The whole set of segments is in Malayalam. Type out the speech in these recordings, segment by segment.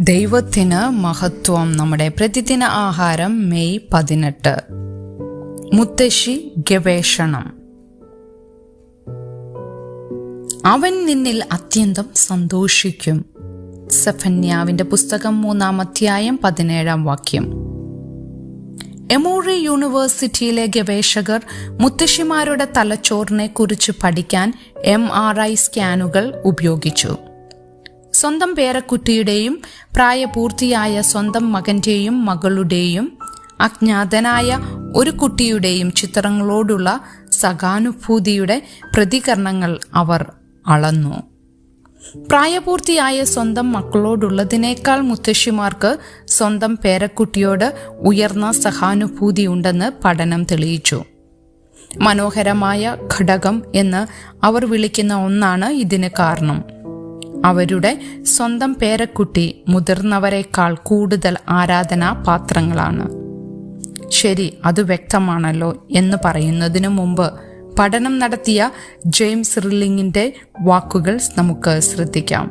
ദൈവത്തിന് മഹത്വം നമ്മുടെ പ്രതിദിന ആഹാരം മെയ് പതിനെട്ട്. മുത്തശ്ശി ഗവേഷണം. അവൻ നിന്നിൽ അത്യന്തം സന്തോഷിക്കും. സഫന്യാവിന്റെ പുസ്തകം മൂന്നാം അധ്യായം പതിനേഴാം വാക്യം. എമോറി യൂണിവേഴ്സിറ്റിയിലെ ഗവേഷകർ മുത്തശ്ശിമാരുടെ തലച്ചോറിനെ കുറിച്ച് പഠിക്കാൻ എം ആർ ഐ സ്കാനുകൾ ഉപയോഗിച്ചു. സ്വന്തം പേരക്കുട്ടിയുടെയും പ്രായപൂർത്തിയായ സ്വന്തം മകന്റെയും മകളുടെയും അജ്ഞാതനായ ഒരു കുട്ടിയുടെയും ചിത്രങ്ങളോടുള്ള സഖാനുഭൂതിയുടെ പ്രതികരണങ്ങൾ അവർ അളന്നു. പ്രായപൂർത്തിയായ സ്വന്തം മക്കളോടുള്ളതിനേക്കാൾ മുത്തശ്ശിമാർക്ക് സ്വന്തം പേരക്കുട്ടിയോട് ഉയർന്ന സഹാനുഭൂതി ഉണ്ടെന്ന് പഠനം തെളിയിച്ചു. മനോഹരമായ ഘടകം എന്ന് അവർ വിളിക്കുന്ന ഒന്നാണ് ഇതിന് കാരണം. അവരുടെ സ്വന്തം പേരക്കുട്ടി മുതിർന്നവരെക്കാൾ കൂടുതൽ ആരാധനാ പാത്രങ്ങളാണ് ശരി അത് വ്യക്തമാണല്ലോ എന്ന് പറയുന്നതിനു മുമ്പ് പഠനം നടത്തിയ ജെയിംസ് റില്ലിങ്ങിന്റെ വാക്കുകൾ നമുക്ക് ശ്രദ്ധിക്കാം.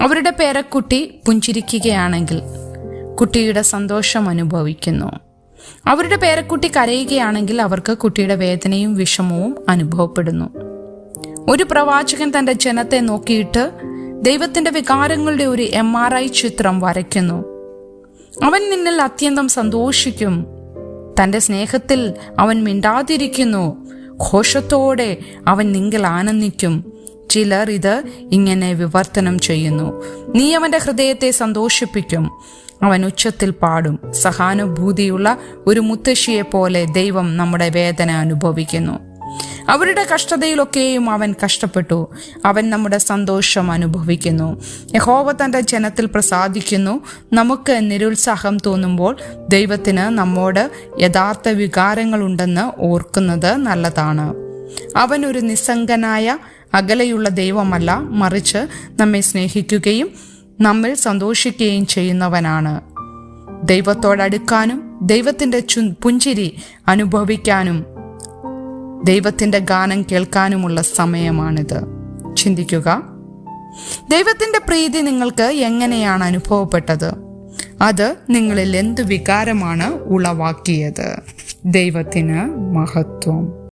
അവരുടെ പേരക്കുട്ടി പുഞ്ചിരിക്കുകയാണെങ്കിൽ കുട്ടിയുടെ സന്തോഷം അനുഭവിക്കുന്നു. അവരുടെ പേരക്കുട്ടി കരയുകയാണെങ്കിൽ അവർക്ക് കുട്ടിയുടെ വേദനയും വിഷമവും അനുഭവപ്പെടുന്നു. ഒരു പ്രവാചകൻ തന്റെ ജനത്തെ നോക്കിയിട്ട് ദൈവത്തിന്റെ വികാരങ്ങളുടെ ഒരു എം ആർ ഐ ചിത്രം വരയ്ക്കുന്നു. അവൻ നിന്നിൽ അത്യന്തം സന്തോഷിക്കും. തന്റെ സ്നേഹത്തിൽ അവൻ മിണ്ടാതിരിക്കുന്നു. ഘോഷത്തോടെ അവൻ നിങ്ങൾ ആനന്ദിക്കും. ചിലർ ഇത് ഇങ്ങനെ വിവർത്തനം ചെയ്യുന്നു. നീ അവന്റെ ഹൃദയത്തെ സന്തോഷിപ്പിക്കും. അവൻ ഉച്ചത്തിൽ പാടും. സഹാനുഭൂതിയുള്ള ഒരു മുത്തശ്ശിയെ പോലെ ദൈവം നമ്മുടെ വേദന അനുഭവിക്കുന്നു. അവരുടെ കഷ്ടതയിലൊക്കെയും അവൻ കഷ്ടപ്പെട്ടു. അവൻ നമ്മുടെ സന്തോഷം അനുഭവിക്കുന്നു. യഹോവ തന്റെ ജനത്തിൽ പ്രസാദിക്കുന്നു. നമുക്ക് നിരുത്സാഹം തോന്നുമ്പോൾ ദൈവത്തിന് നമ്മോട് യഥാർത്ഥ വികാരങ്ങളുണ്ടെന്ന് ഓർക്കുന്നത് നല്ലതാണ്. അവൻ ഒരു നിസ്സംഗനായ അകലെയുള്ള ദൈവമല്ല മറിച്ച് നമ്മെ സ്നേഹിക്കുകയും നമ്മിൽ സന്തോഷിക്കുകയും ചെയ്യുന്നവനാണ്. ദൈവത്തോടടുക്കാനും ദൈവത്തിന്റെ ചു പുഞ്ചിരി അനുഭവിക്കാനും ദൈവത്തിന്റെ ഗാനം കേൾക്കാനുമുള്ള സമയമാണിത്. ചിന്തിക്കുക. ദൈവത്തിന്റെ പ്രീതി നിങ്ങൾക്ക് എങ്ങനെയാണ് അനുഭവപ്പെട്ടത്? അത് നിങ്ങളിൽ എന്തു വികാരമാണ് ഉളവാക്കിയത്? ദൈവത്തിന് മഹത്വം.